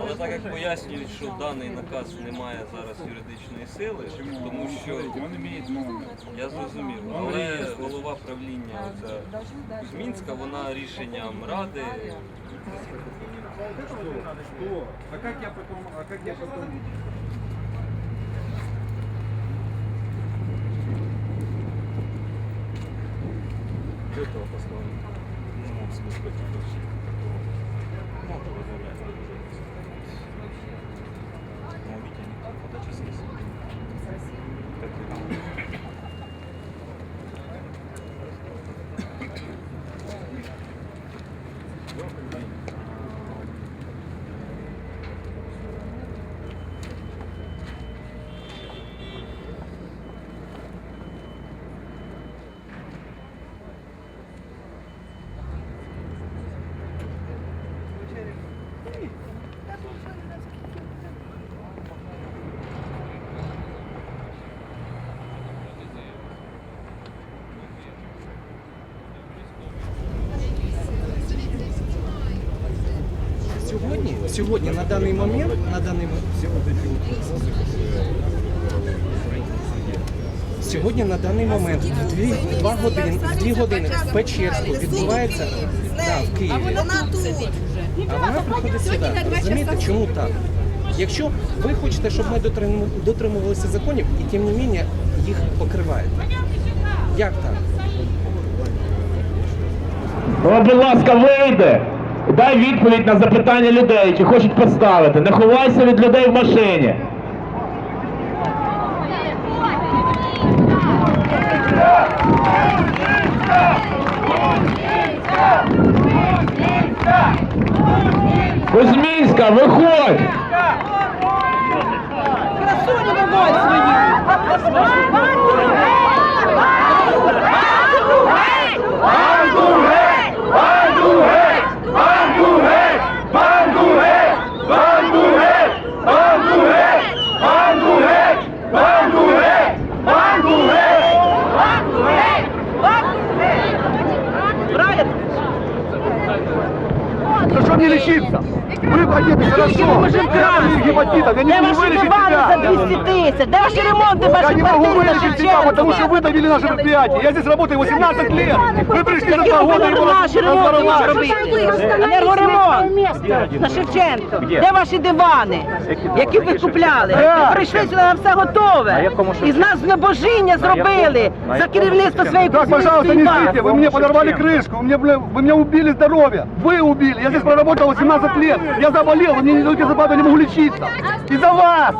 Але так як пояснюють, що даний наказ не має зараз юридичної сили, тому що я зрозумів, але голова правління оця Кузьмінська, вона рішенням ради Что? А как я потом, а как я потом... этого послания. Ну, в смысле, вообще. Ну, возглавляет Ну, видите, они подача сессии. Как и- Сьогодні, сьогодні на даний момент, на даний сьогодні на даний момент в дві в два години, в дві години в Печерську відбувається да, в Києві. А вона приходить сюди. Розумієте, чому так? Якщо ви хочете, щоб ми дотримувалися законів, і тим не менше їх покриваєте. Як так? О, будь ласка, вийди. Дай відповідь на запитання людей, чи хочуть поставити. Не ховайся від людей в машині. Кузьмінська, виходь! Красуню виводь свою. тебя, потому что Шевченко? вы давили наше предприятие. Я здесь работаю 18 лет. Вы пришли за Які два года робили его наші ремонти разворовали. робити? Енергоремонт на Шевченко. Де ваші дивани, які ви купляли? Ви прийшли сюди на все готове. І з нас знебожіння зробили за керівництво своєї Так, пожалуйста, не Кузьминської ждите, вы мне подорвали крышку, вы мне, бля, вы мне убили здоровье, вы убили, я здесь проработал 18 лет, я заболел, вы мне не даете зарплату, я не могу лечиться. Из-за вас!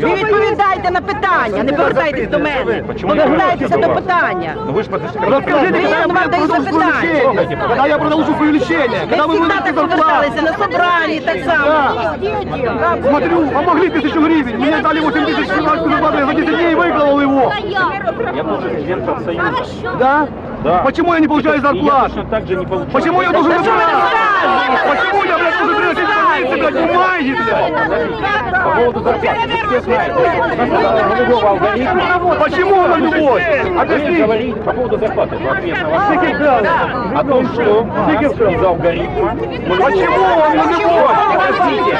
Ви відповідайте на питання, не повертайтесь до мене. Повертайтеся до питання. Ну вы же подождите. Расскажите, Я когда я вам даю продолжу свое запитание. лечение, когда я продолжу свое лечение, Ви когда вы завжди будете так зарплату. поверталися на собранні так само. Смотрю, помогли тысячу гривен, мне дали 8 тысяч зарплаты, я за 10 дней выиграл его. Я тоже член профсоюза. Да? Да. Почему я не получаю я зарплату? точно так же не получаю. Почему я должен рассказываете? Почему я, блядь, должен приносить больницы, блядь, бумаги, блядь? По поводу зарплаты. Все алгоритма. Почему он любовь? Говорите по поводу зарплаты. В ответ на ваш. О том, что из алгоритма... Почему он любовь? Подождите.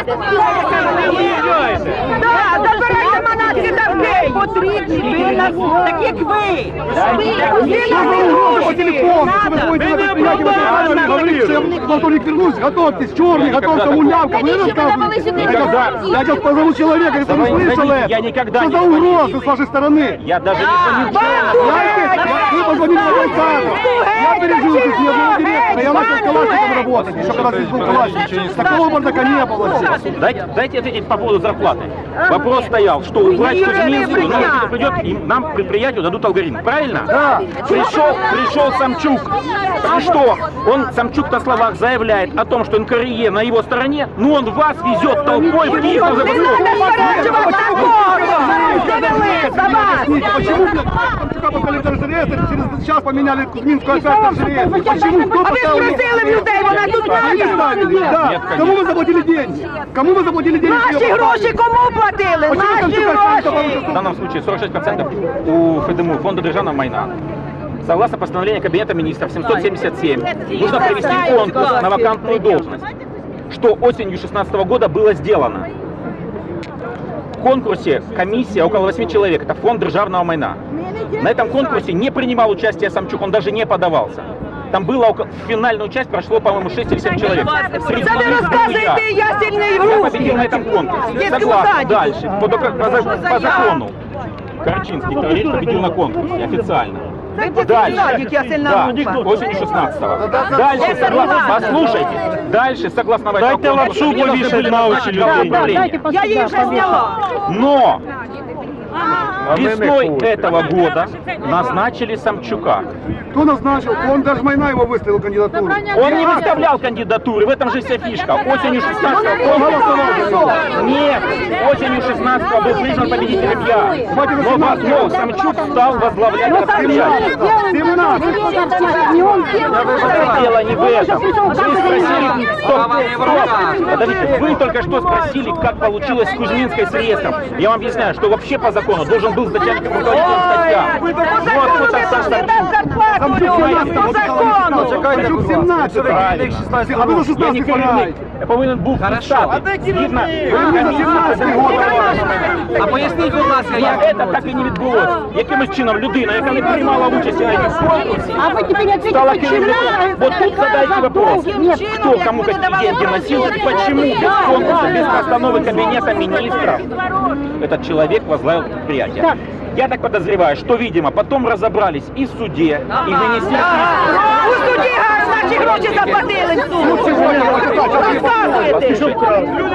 так як ви! Ви Что нас вы гроші! по телефону, что вы звоните на предприятие, вы говорите, что я во вторник вернусь, готовьтесь, черный, готовься, мулявка, вы рассказываете? Никогда. Я сейчас позову человека, если Давай, не слышал зайдите, это. я никогда Что не за звонил. угрозы с вашей стороны? Я даже не звонил Знаете, вы позвонили на Александру. Я пережил здесь не одного директора. Я начал с Калашником работать, еще когда здесь был Калашник. Такого бардака не было здесь. Дайте, дайте ответить по поводу зарплаты. Вопрос стоял, что убрать Кузьминскую, но если придет, и нам предприятию дадут алгоритм. Правильно? Да. Пришел, пришел Самчук. И что? Он, Самчук на словах заявляет о том, что НКРЕ на его стороне, но он вас везет толпой в Киев на почему, через час поменяли Кузьминскую опять в торжереестр? Почему? Кто А поставил? спросили в людей, вона тут Вы є. ставили, да. Нет, конечно. Кому вы заплатили деньги? Кому вы заплатили деньги? Наші гроші кому платили? Почему Наші Самчука гроші! ставили? В данном случае 46% у ФДМУ, Фонда Державного майна. Согласно постановлению Кабинета министров 777, нужно провести конкурс на вакантную должность. что осенью 16 года было сделано. В конкурсе комиссия около 8 человек, это фонд державного майна. На этом конкурсе не принимал участие Самчук, он даже не подавался. Там было около... финальную часть прошло, по-моему, 6 или 7 человек. Сами рассказывайте, я сильнее в Я победил на этом конкурсе. Согласен. Дальше. По, по, по, по закону. Корчинский Карель победил на конкурсе официально. Дальше. Да, осенью 16 -го. Дальше, согласно, послушайте, дальше, согласно военкому Дайте лапшу повешать на очи людей. Я ей уже сняла. Но а. весной этого года назначили Самчука. Кто назначил? Он даже Майна его выставил кандидатуру. Он не выставлял кандидатуры, в этом же вся фишка. Осенью 16 Он голосовал за него. Нет, осенью 16 был признан победителем я. Но, во- но Самчук стал возглавлять мероприятие. 17. Дело не в этом. Вы спросили, стоп, стоп. Подождите, вы только что спросили, как получилось с Кузьминской с реестром. Я вам объясняю, что вообще по закону должен был начальником руководителем статья. По Вот закону кто ви там должны Самчук. дати зарплату людям, по закону. Самчук 17. Правильно. А ви до Я не 16 керівник. пора. Я повинен був писати. Згідно Ви 17 год. А поясніть, будь ласка, Я як це так і не відбулося. Якимось чином людина, яка не приймала участь на цьому конкурсі, А вы теперь ответите, стала почему? керівником. Вот тут задайте вопрос. Кто кому какие деньги носил и почему без конкурса, без постановы кабинета министров этот человек возглавил предприятие. Я так подозреваю, что, видимо, потом разобрались и в суде, и в министерстве. У суді газ наші гроші заплатили в суд. Розказуєте.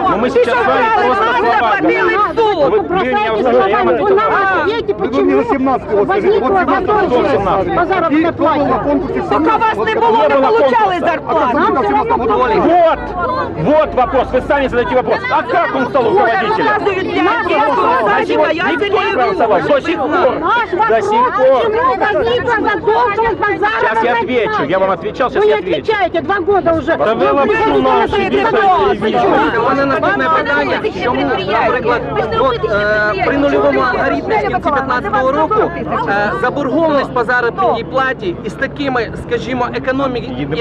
Но мы Ти сейчас що с вами вкрали, просто нас слова заплатили говорим. в суд. Вы, вы меня устраиваете? У нас ответьте, Вы мне на почему 17 год скажите. Вот возникла 17 год. задолженность по заработной И кто был на плате? конкурсе Поки вас не Вот було, Не не було получали конкурсу. зарплату. Вам все равно платят. Вот, вот вопрос. Вы сами задаете вопрос. А как он стал руководителем? Розказують для дітського садика, я Никто не сильний в проголосовал. До сих пор. Наш До вопрос, сих пор. почему возникла задолженность по Сейчас я заработной отвечу. плате? Я вам отвечал, сейчас Вы я отвечаете, два года уже. Да вы Вы лапшу приходите на на наступне питання, чому, наприклад, от, е, при нульовому алгоритмі з кінці 15 року е, заборгованість по заробітній платі із такими, скажімо, економіки в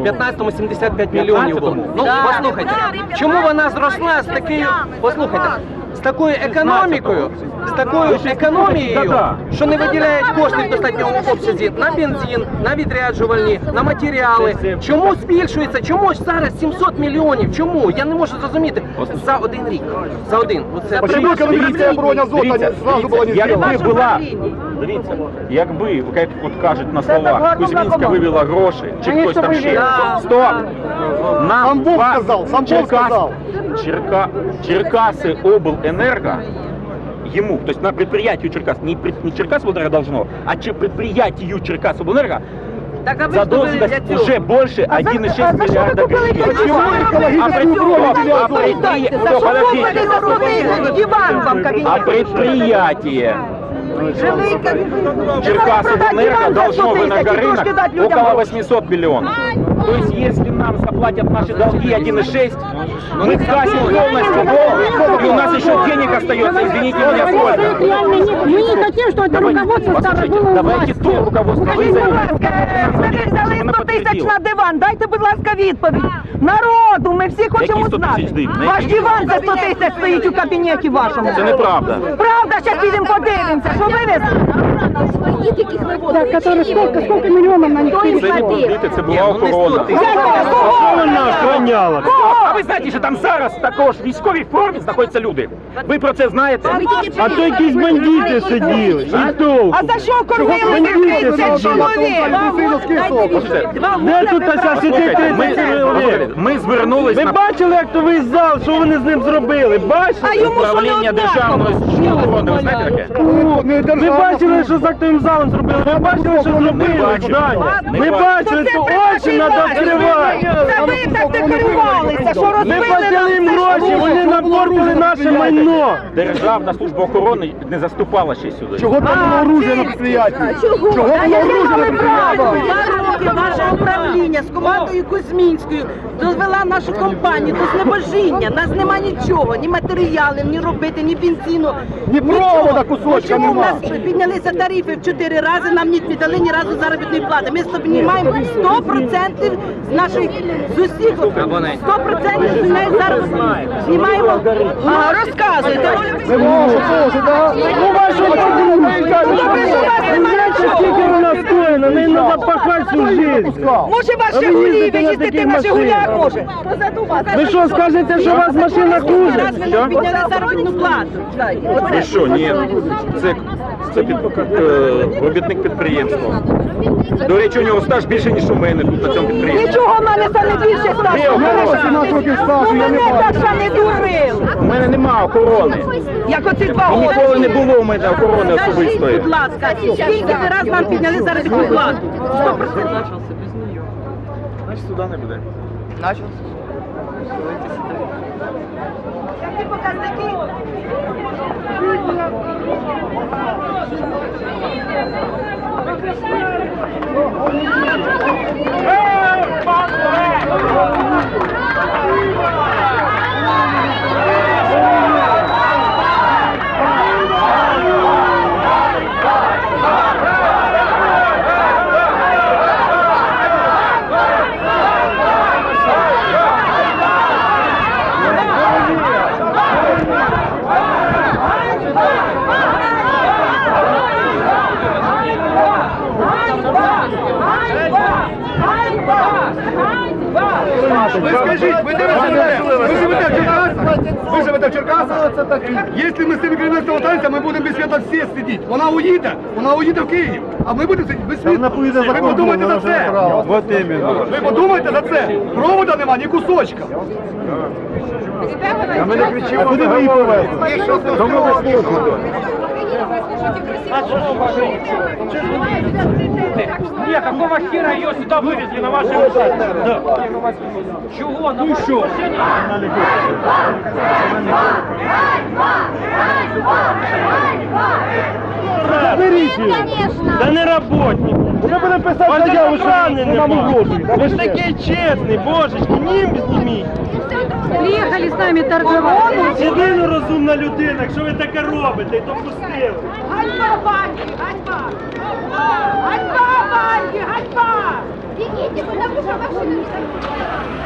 15-му 75 мільйонів було. Ну, послухайте, чому вона зросла з такою, послухайте, з такою економікою, з такою економією, що не виділяють кошти в достатньому обсязі на бензин, на відряджувальні, на матеріали. Чому збільшується? Чому ж зараз 700 мільйонів? Чому? Я не можу зрозуміти. За один рік. За один. Оце Почему экономическая бронь Азота не- сразу была не Якби була, дивіться, якби, як от кажуть на словах, Кузьмінська вивела гроші, чи хтось там ще. Стоп! Нам Сам Бог сказав, сам Бог сказав. Черка, Черкасы обленерго ему, то есть на предприятию Черкас, не, пред- не Черкас Обленерго должно, а че- предприятию Черкас Обленерго Так, а задолженность уже больше 1,6 миллиарда гривен. Почему? А А предприятие, выделили а Азоту? предприятие, За що подождите. купили за 100 тисяч? Диван вам в А кабінеті. предприятие Жилий кабінет. Черкасэнерго должно в энергорынок около около 800 миллионов. То есть если нам заплатят наши долги 1,6, мы скасим полностью долг, и у нас еще денег остается, извините меня, Денег сколько. реально нет. Мы не хотим, чтобы это Давайте, руководство старое послушайте, было у давайте власти. то руководство Скажіть, будь вызовем. ласка, ви взяли Щоб 100 тисяч підтвердило. на диван. Дайте, будь ласка, відповідь. Народу, ми всі хочемо 100 знати. тисяч диван? На Ваш які? диван за 100 тисяч стоїть у кабінеті вашому. Це неправда. Правда, зараз підемо подивимося. Що вивезли? Да, которые сколько, сколько миллионов на них Це перешло. це була ну не 100 охорона. тисяч. охороняла? А ви знаєте, що там зараз також в військовій формі знаходяться люди? Ви про це знаєте? А то якісь бандити сиділи. А за що кормили Бандити, 30 чоловік? Де тут Послухайте, ми, ми звернулись на Бачили, як то весь зал, що вони з ним зробили? Бачили? А йому що не управління однаково? державної охорони. Ви знаєте таке? Ви бачили, що з актовим залом зробили? Ви бачили, що зробили? Ми Даня? Ви бачили. що очі треба відкривати. Це ви так декорувалися, що Ми розбили платили їм гроші, вони було. нам портили наше майно. Державна служба охорони не заступала ще сюди. Чого там было оружие на предприятии? Чого? Чого було оружие на предприятии? Тільки ваше управління з командою Кузьмінською довела нашу компанію до знебожіння. Нас нема нічого, ні матеріалів, ні робити, ні бензину. Ні провода кусочка Чому в нема. нас піднялися тарифи в чотири рази, нам не віддали ні разу заробітної плати. Ми знімаємо 100% з наших з усіх 100% з неї заробітної. Знімаємо. А, розказуйте. Не можу, можу, да? Ну, вашу Скільки вона стоїть, на неї треба пахати всю життя. Може, ваш А ви Жигулі, їздите ви на їздите таких на машинах? Жигулях, може. Ви що, скажете, що у вас машина Раз ви нам підняли заробітну плату. Ви що, ні, це, це під, е, робітник підприємства. До речі, у нього стаж більше, ніж у мене тут на цьому підприємстві. Нічого в мене це не більше стало. 17 років стажу, я не так ще не дурили. У мене нема охорони. Як оці два І роки. ніколи не було у мене охорони Скажіть, особистої. будь ласка, скільки ви раз нам підняли заробітну плату? 100%. Значить, сюди не буде. Які показники? Ви скажіть, ви де ви живете? В Черкасах? Ви живете в Черкасах? Якщо ми з цими керівництвом останемося, ми будемо без світа всі сидіти. Вона уїде, вона уїде в Київ, а ми будемо сидіти без світла. Ви подумайте за це. Вот. Ви подумайте за це. Провода нема, ні кусочка. А ми не кричимо, куди ви її повезли? Ні, какого хера її сюди вивезли на вашій Чого? Ну що? Заберіть її. Та не работник. Будемо писати Вас заяву, що нам гроші. Ви ж такий чесний, божечки, нім зніміть приехали с нами торговать. Єдина розумна людина, якщо ви таке робите, то пустили. Ганьба банки, ганьба! Ганьба банки, ганьба! Бегите, потому что машину не закрывают.